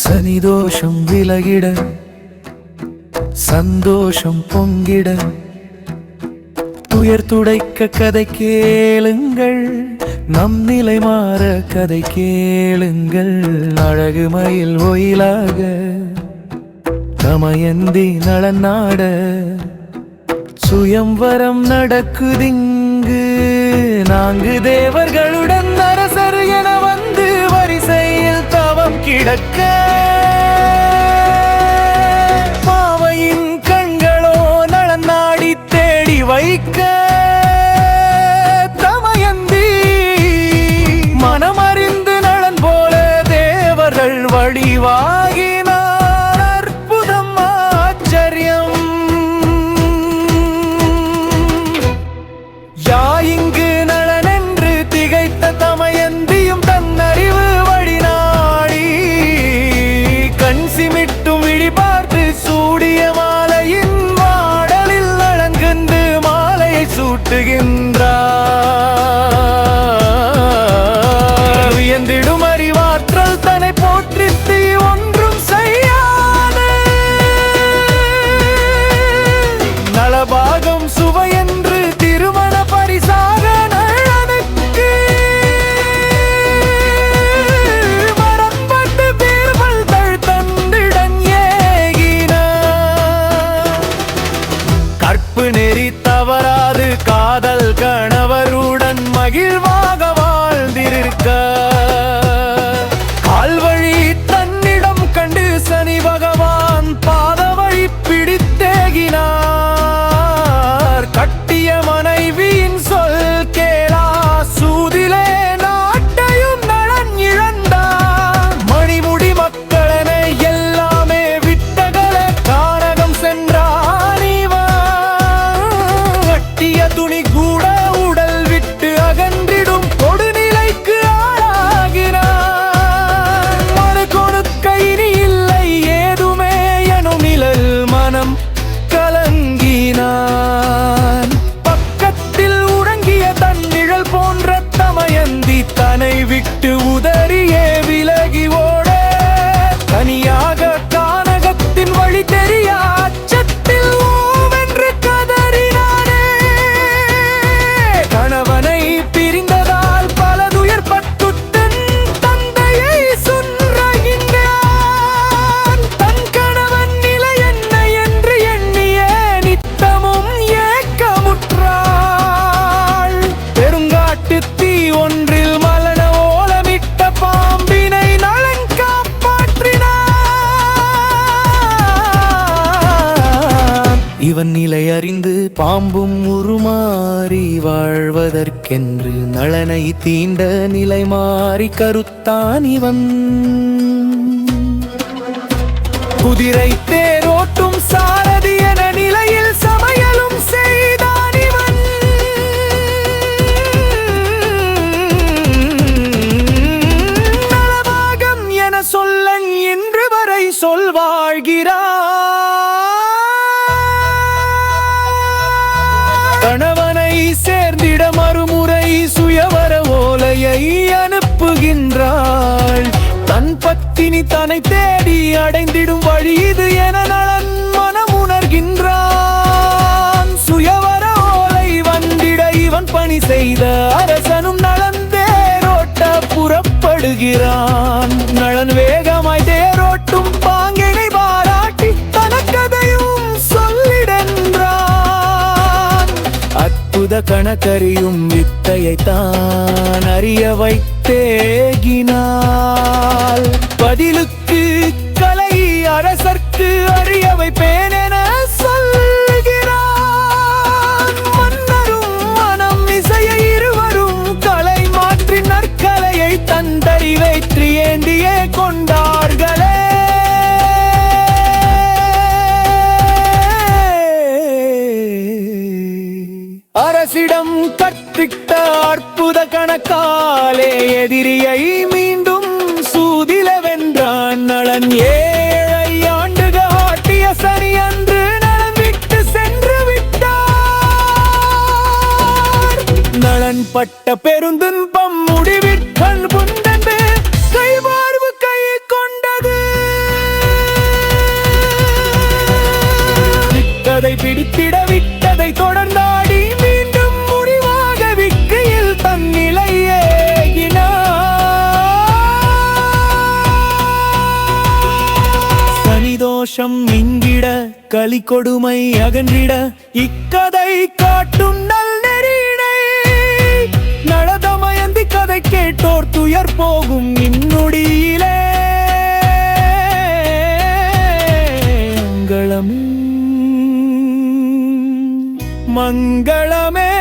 சனிதோஷம் விலகிட சந்தோஷம் பொங்கிட. துயர் துடைக்க கதை கேளுங்கள் நம் நிலை மாற கதை கேளுங்கள். அழகு மயில் ஒயிலாக தமயந்தி நலநாட சுயம்வரம் நடக்குதிங்கு நான்கு தேவர்களுடன் அரசர் என கிடக்க மாலையை மகிழ்வாக வாழ்ந்திருக்க தன்னை விட்டு உதறியே. இவன் நிலை அறிந்து பாம்பும் உருமாறி வாழ்வதற்கென்று நலனை தீண்ட நிலை மாறி கருத்தான் இவன். குதிரை தேரோட்டும் சாரதி என நிலையில் பக்தினி பத்தினி தன்னை தேடி அடைந்திடும் வழி இது என நலன் மனம் உணர்கின்றான். சுயவர ஓலை வந்திட இவன் பணி செய்த அரசனும் நலன் தேரோட்ட புறப்படுகிறான். நலன் வேகமாய் தேரோட்டும் பாங்கினை பாராட்டி தனக்கதையும் சொல்லிடன்றான். அற்புத கணக்கறியும் வித்தையை தான் அறிய வைத்தேகினாள். பதிலுக்கு கலை அரசர்க்கு அறியவை பேனென என சொல்கிறான் மன்னரும் மனம் இசையை இருவரும் கலை மாற்றி நற்கலையை தந்தறி வைத்து ஏந்தியே கொண்டார்களே. அரசிடம் கற்பித்த அற்புத கணக்காலே எதிரியை மீண்டும் நலன் ஏழை ஆண்டுக ஆட்டிய சனி அன்று நலம் சென்று விட்டார். நலன் பட்ட பெருந்துன்பம் முடிவிட்டல் புண்டது கைவார்வு கை கொண்டது. கதை பிடித்திட விட்டதை தொடர்ந்தாடி சந்தோஷம் இங்கிட கலி கொடுமை அகன்றிட இக்கதை காட்டும் நல்நெறியினை நளதமயந்தி கதை கேட்டோர் துயர் போகும் இந்நொடியிலே மங்களம். மங்களம்.